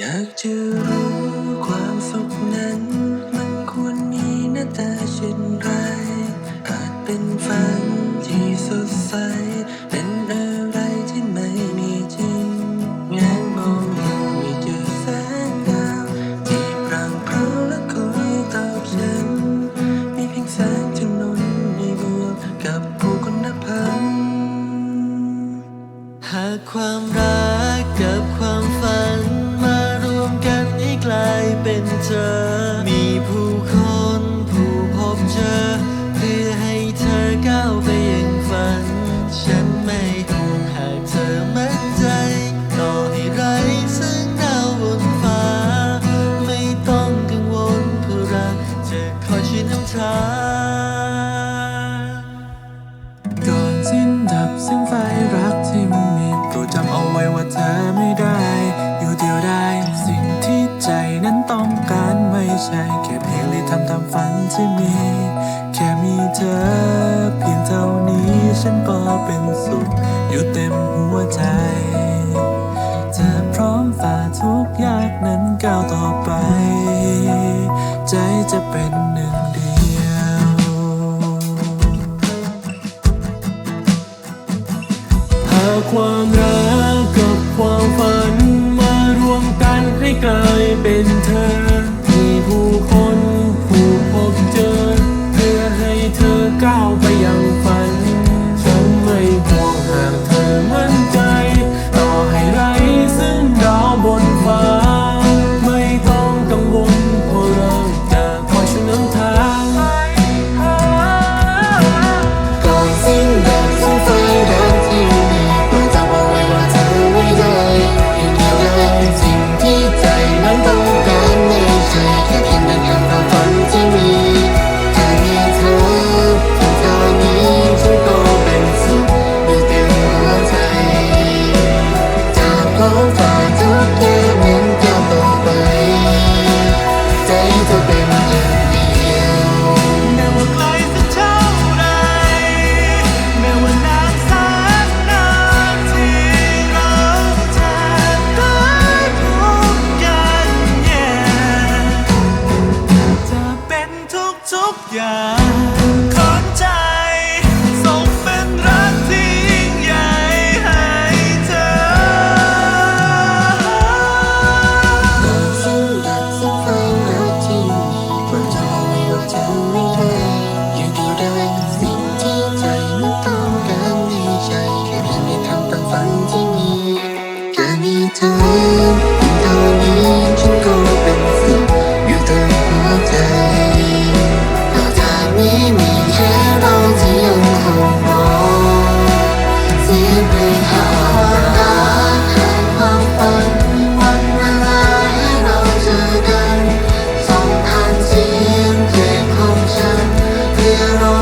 อยากจะรู้ความสุขนั้น มันควรมีหน้าตาเช่นไร อาจเป็นฝันที่สดใส เป็นอะไรที่ไม่มีจริงแงนมองยังไม่เจอแสงดาวที่พรางพราและคอยตอบฉัน มีเพียงแสงถนนในบวกกับผู้คนนับพันหากความรัก เธอ มีผู้คนผู้พบเจอ เพื่อให้เธอก้าวไปยังฝัน ฉันไม่ห่วงหากเธอมั่นใจ ต่อให้ไร้ซึ่งดาวบนฟ้า ไม่ต้องกังวลเพราะรักจะคอยช่วยนำทางก่อนสิ้นดับซึ่งไฟรักที่มีโปรดจำเอาไว้ว่าเธอไม่ได้ ต้องการไม่ใช่แค่เพียงได้ทำตามฝันที่มี แค่มีเธอเพียงเท่านี้ฉันก็เป็นสุข อยู่เต็มหัวใจ เธอพร้อมฝ่าทุกยากนั้นก้าวต่อไป ใจจะเป็นหนึ่งเดียวหาความรัก ให้กลายเป็นเธอ อย่างของใจ ส่งเป็นรักที่ยิ่งใหญ่ให้เธอก่อนสิ้นดับสิ้นไฟรักที่มีโปรดจำเ you know